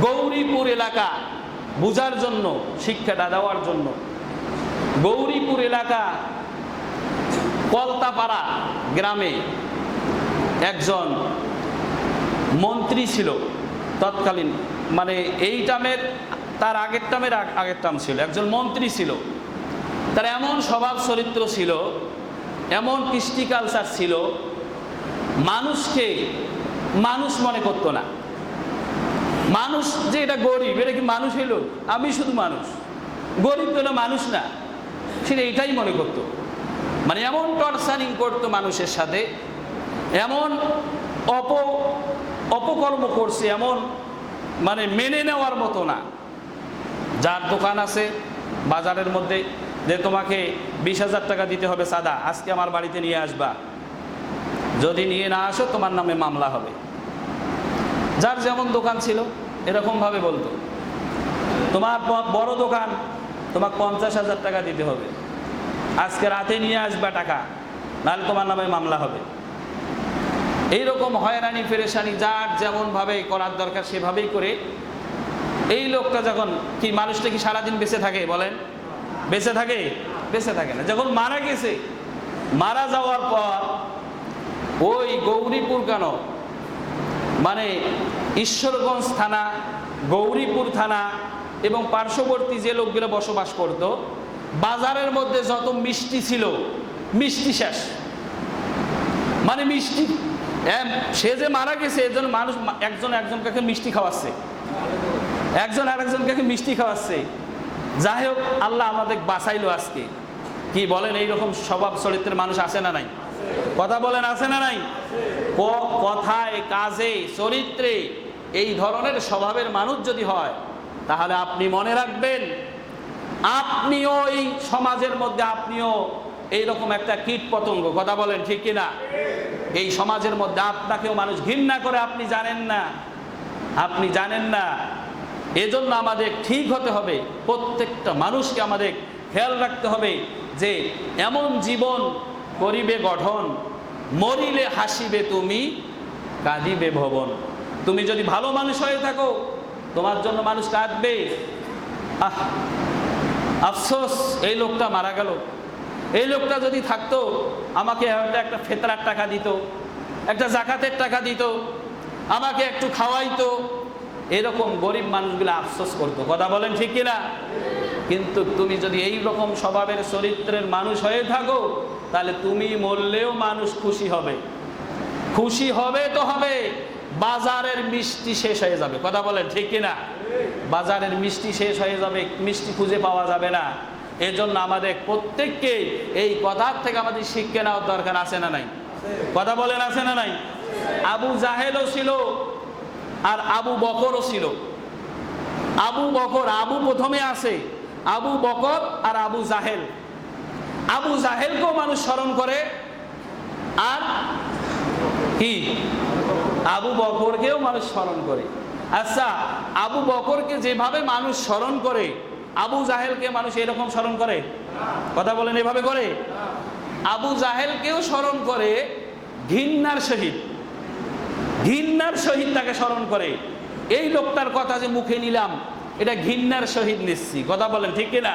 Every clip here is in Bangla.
গৌরীপুর এলাকা বুঝার জন্য, শিক্ষাটা দেওয়ার জন্য। গৌরীপুর এলাকা কলতাপাড়া গ্রামে একজন মন্ত্রী ছিল। তৎকালীন মানে এই টামের, তার আগের টামের আগের টাম ছিল। একজন মন্ত্রী ছিল। তার এমন স্বভাব চরিত্র ছিল, এমন কৃষ্টি কালচার ছিল, মানুষকে মানুষ মনে করতো না। মানুষ যে এটা গরিব, এটা কি মানুষ হইল আমি শুধু মানুষ। গরিব তো মানুষ না। সেটা এটাই মনে করতো। মানে এমন টর্চারিং করতো মানুষের সাথে, এমন অপ, অপকর্ম করছে, এমন মানে মেনে নেওয়ার মতো না। যার দোকান আছে বাজারের মধ্যে, যে তোমাকে বিশ হাজার টাকা দিতে হবে সাদা, আজকে আমার বাড়িতে নিয়ে আসবা। যদি নিয়ে না আসো, তোমার নামে মামলা হবে। যার যেমন দোকান ছিল এরকমভাবে বলতো, তোমার বড় দোকান, তোমাকে পঞ্চাশ হাজার টাকা দিতে হবে। আজকে রাতে নিয়ে আসবা টাকা, নাহলে তোমার নামে মামলা হবে। এইরকম হয়রানি, ফেরেশানি, যার যেমনভাবে করার দরকার সেভাবেই করে এই লোকটা যখন, কি মানুষটা কি সারাদিন বেঁচে থাকে বলেন? বেঁচে থাকে? বেঁচে থাকে না। যখন মারা গেছে, মারা যাওয়ার পর ওই গৌরীপুর কেন? মানে ঈশ্বরগঞ্জ থানা গৌরীপুর থানা এবং পার্শ্ববর্তী যে লোকগুলো বসবাস করত বাজারের মধ্যে যত মিষ্টি ছিল মিষ্টি শেষ। মানে মিষ্টি এম, সে যে মারা গেছে এজন মানুষ একজন একজনকে মিষ্টি খাওয়াচ্ছে। একজন আর একজনকে মিষ্টি খাওয়াচ্ছে। যাই হোক আল্লাহ আমাদের বাঁচাইলো আজকে। কি বলেন এইরকম স্বভাব চরিত্রের মানুষ আছে না নাই? কথা বলেন আছে না নাই? কথায় কাজে চরিত্রে এই ধরনের স্বভাবের মানুষ যদি হয়, তাহলে আপনি মনে রাখবেন, আপনিও এই সমাজের মধ্যে আপনিও এইরকম একটা কীট পতঙ্গ কথা বলেন ঠিক কিনা? এই সমাজের মধ্যে আপনাকেও মানুষ ঘৃণা করে, আপনি জানেন না। আপনি জানেন না। এজন্য আমাদের ঠিক হতে হবে, প্রত্যেকটা মানুষকে আমাদের খেয়াল রাখতে হবে যে এমন জীবন করিবে গঠন, মরিলে হাসিবে তুমি, কাঁদিবে ভবন। তুমি যদি ভালো মানুষ হয়ে থাকো, তোমার জন্য মানুষ কাঁদবে। আহ, আফসোস, এই লোকটা মারা গেল। এই লোকটা যদি থাকতো, আমাকে হয়তো একটা ফেতরার টাকা দিত, একটা জাকাতের টাকা দিত, আমাকে একটু খাওয়াইতো। এরকম গরিব মানুষগুলো আফসোস করতো। কথা বলেন ঠিক কিনা? কিন্তু তুমি যদি এই রকম স্বভাবের চরিত্রের মানুষ হয়ে থাকো, তাহলে তুমি মরলেও মানুষ খুশি হবে। খুশি হবে তো হবে। বাজারের মিষ্টি শেষ হয়ে যাবে। কথা বলেন, ঠিক কিনা? বাজারের মিষ্টি শেষ হয়ে যাবে, মিষ্টি খুঁজে পাওয়া যাবে না। এজন্য আমাদের প্রত্যেককে এই কথার থেকে আমাদের শিক্ষা নেওয়ার দরকার আছে না নাই? কথা বলেন, আছে না নাই? আবু জাহেলও ছিল আর আবু বকরও ছিল। আবু বকর, আবু প্রথমে আছে, আবু বকর আর আবু জাহেল। আবু জাহেলকেও মানুষ স্মরণ করে, আর কি? আবু বকরকেও মানুষ স্মরণ করে। আচ্ছা আবু বকরকে যেভাবে মানুষ স্মরণ করে, আবু জাহেলকে মানুষ এরকম স্মরণ করে? কথা বলেন এভাবে করে? আবু জাহেলকেও স্মরণ করে ঘিন্নার সহিত ঘিন্নার সহিত তাকে স্মরণ করে। এই লোকটার কথা যে মুখে নিলাম, এটা ঘিন্নার সহিত নিচ্ছি। কথা বলেন ঠিক কিনা?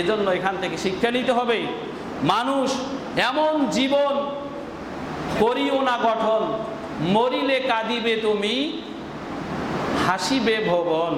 এজন্য এখান থেকে শিক্ষা নিতে হবে। মানুষ এমন জীবন করিও না গঠন মরিলে কাঁদিবে তুমি হাসিবে ভবন।